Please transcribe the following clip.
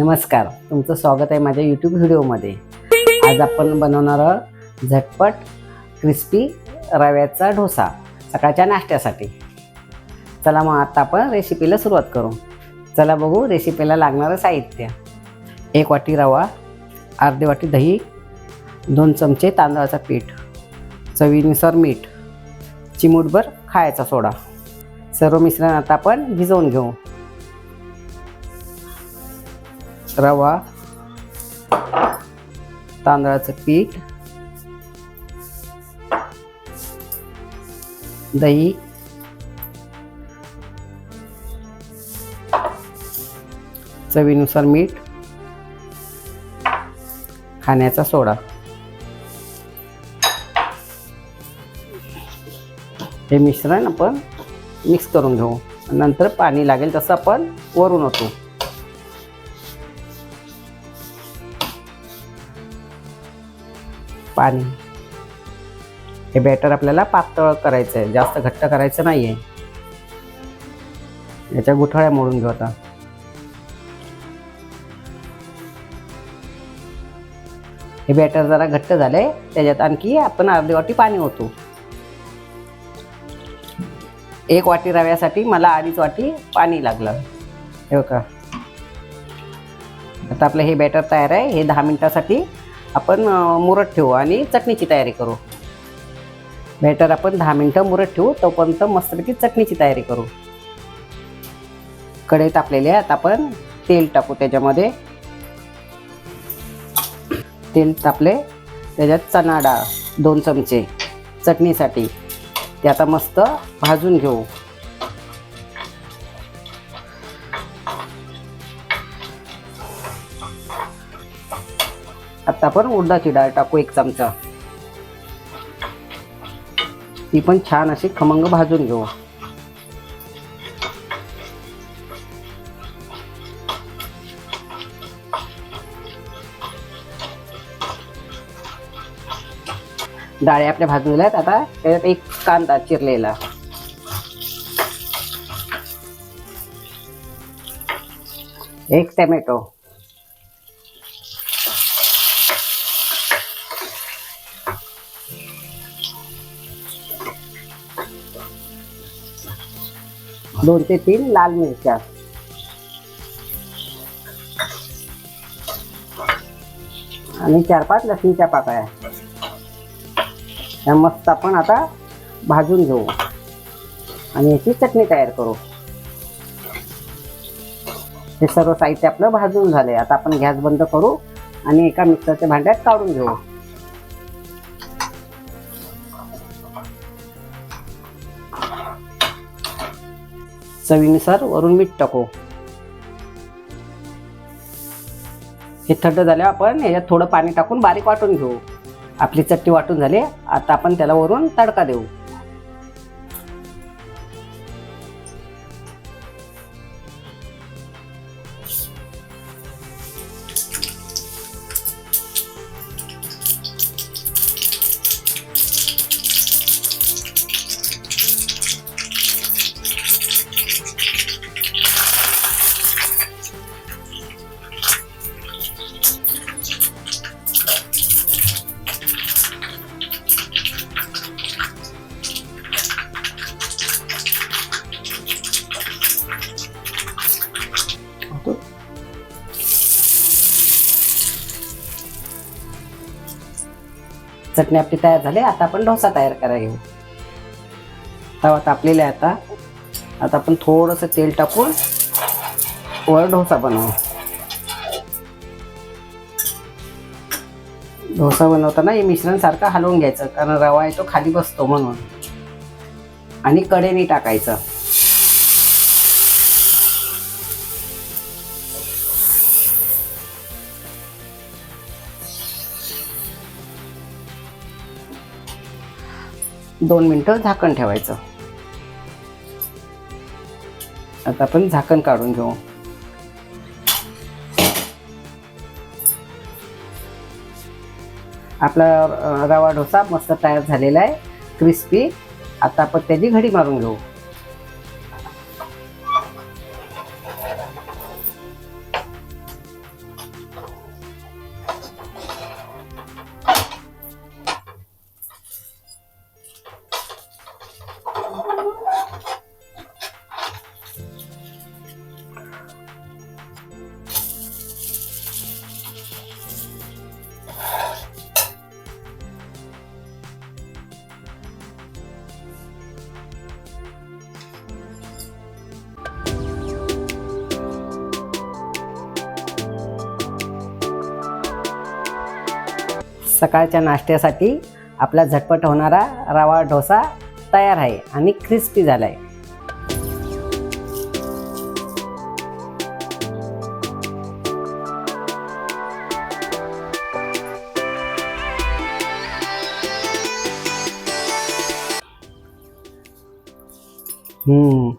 नमस्कार तुमचं स्वागत आहे माझ्या यूट्यूब व्हिडिओमध्ये. आज आपण बनवणार आहोत झटपट क्रिस्पी रव्याचा डोसा सकाळच्या नाश्त्यासाठी. चला मग आता आपण रेसिपीला सुरुवात करू. चला बघू रेसिपीला लागणारं साहित्य. एक वाटी रवा अर्धी वाटी दही दोन चमचे तांदळाचं पीठ चवीनुसार मीठ चिमूटभर खायचा सोडा. सर्व मिश्रण आता आपण भिजवून घेऊ. रवा तांदळाचं पीठ दही चवीनुसार मीठ खाण्याचा सोडा. हे मिश्रण आपण मिक्स करून घेऊ. नंतर पाणी लागेल तसं आपण वरून होतो पाणी. हे बॅटर आपल्याला पातळ करायचं आहे जास्त घट्ट करायचं नाही आहे याच्या गुठळ्या मोडून घेऊ आता. हे बॅटर जरा घट्ट झालंय त्याच्यात आणखी आपण अर्धी वाटी पाणी होतो एक वाटी रव्यासाठी मला अडीच वाटी पाणी लागलं. हे का आता आपलं हे बॅटर तयार आहे हे दहा मिनिटासाठी आपण मुरत ठेवू आणि चटणीची तयारी करू. बॅटर आपण दहा मिनटं मुरत ठेवू तोपर्यंत मस्तपैकी चटणीची तयारी करू. कढई तापलेले आहेत आपण तेल टाकू त्याच्यामध्ये. तेल तापले त्याच्यात चणा डाळ दोन चमचे चटणीसाठी. ते आता मस्त भाजून घेऊ. आता आपण उडदाची डाळ टाकू एक चमचा. ती पण छान अशी खमंग भाजून घेऊ. डाळी आपल्या भाजून आहेत आता त्याच्यात एक कांदा चिरलेला. एक टमॅटो. दोन ते तीन लाल मिरच्या. आणि चार पाच लसणीच्या पाकळ्या. या मस्त आपण आता भाजून घेऊ. आणि याची चटणी तयार करू. हे सर्व साहित्य आपलं भाजून झालंय. आता आपण गॅस बंद करू आणि एका मिक्सरच्या भांड्यात काढून घेऊ. चवीनुसार वरून मीठ टाकू. हे थंड झाल्यावर आपण ह्याच्यात थोडं पाणी टाकून बारीक वाटून घेऊ. आपली चटणी वाटून झाली आता आपण त्याला वरून तडका देऊ. चटणी आपली तयार झाली आता आपण डोसा तयार करायला घेऊ. तवा तापलेला आहे आता. आता आपण थोडंसं तेल टाकून वर डोसा बनवू. डोसा बनवताना हे मिश्रण सारखं हलवून घ्यायचं कारण रवा आहे तो खाली बसतो म्हणून. आणि कडेने टाकायचं. दोन मिनटं झाकण ठेवायचं. आता आपण झाकण काढून घेऊ. आपला रवा डोसा मस्त तयार झालेला आहे. क्रिस्पी. आता आपण त्याची घडी मारून घेऊ. सकाळच्या नाश्त्यासाठी आपला झटपट होणारा रवा डोसा तयार आहे आणि क्रिस्पी झाला आहे हम्म.